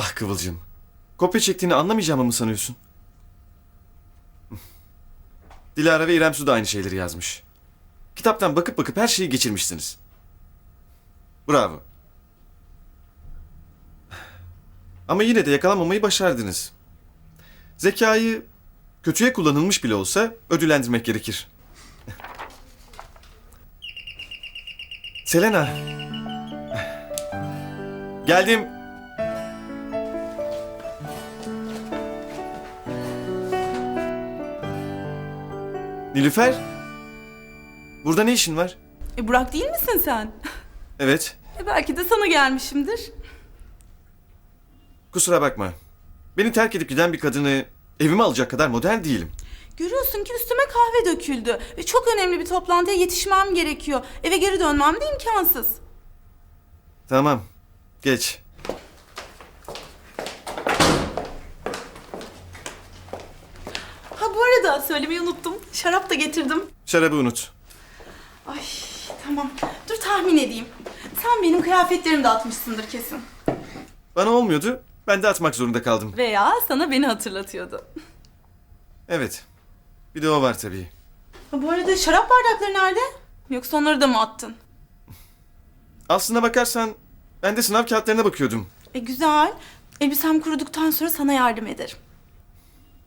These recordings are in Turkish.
Ah Kıvılcım. Kopya çektiğini anlamayacağımı mı sanıyorsun? Dilara ve İrem Su da aynı şeyleri yazmış. Kitaptan bakıp bakıp her şeyi geçirmişsiniz. Bravo. Ama yine de yakalanmamayı başardınız. Zekayı kötüye kullanılmış bile olsa ödüllendirmek gerekir. Selena. Geldim. Nilüfer. Burada ne işin var? E Burak değil misin sen? Evet. E belki de sana gelmişimdir. Kusura bakma. Beni terk edip giden bir kadını evime alacak kadar modern değilim. Görüyorsun ki üstüme kahve döküldü. Ve çok önemli bir toplantıya yetişmem gerekiyor. Eve geri dönmem de imkansız. Tamam. Geç. Ha bu arada söylemeyi unuttum. Şarap da getirdim. Şarabı unut. Ay tamam. Dur tahmin edeyim. Sen benim kıyafetlerimi de atmışsındır kesin. Bana olmuyordu. Ben de atmak zorunda kaldım. Veya sana beni hatırlatıyordu. Evet. Bir de o var tabii. Ha, bu arada şarap bardakları nerede? Yoksa onları da mı attın? Aslına bakarsan ben de sınav kağıtlarına bakıyordum. E güzel. Elbisem kuruduktan sonra sana yardım ederim.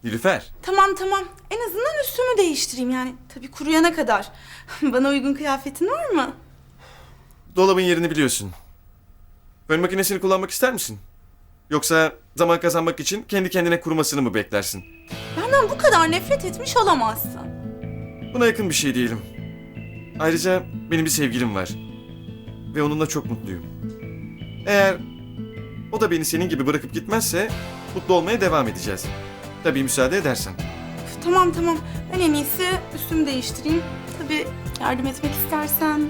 Nilüfer. Tamam tamam. En azından üstümü değiştireyim yani. Tabii kuruyana kadar. Bana uygun kıyafetin var mı? Dolabın yerini biliyorsun. Fön makinesini kullanmak ister misin? Yoksa zaman kazanmak için kendi kendine kurumasını mı beklersin? Benden bu kadar nefret etmiş olamazsın. Buna yakın bir şey değilim. Ayrıca benim bir sevgilim var. Ve onunla çok mutluyum. Eğer o da beni senin gibi bırakıp gitmezse mutlu olmaya devam edeceğiz. Tabii müsaade edersen. Tamam tamam. Ben en iyisi üstümü değiştireyim. Tabii yardım etmek istersen.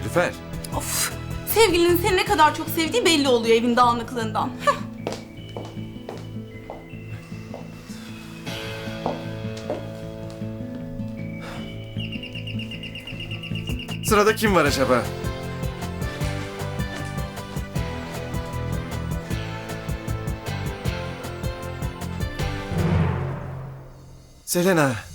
Nilüfer. Of. Sevgilinin seni ne kadar çok sevdiği belli oluyor evin dağınıklığından. Heh. Sırada kim var acaba? 先生呢？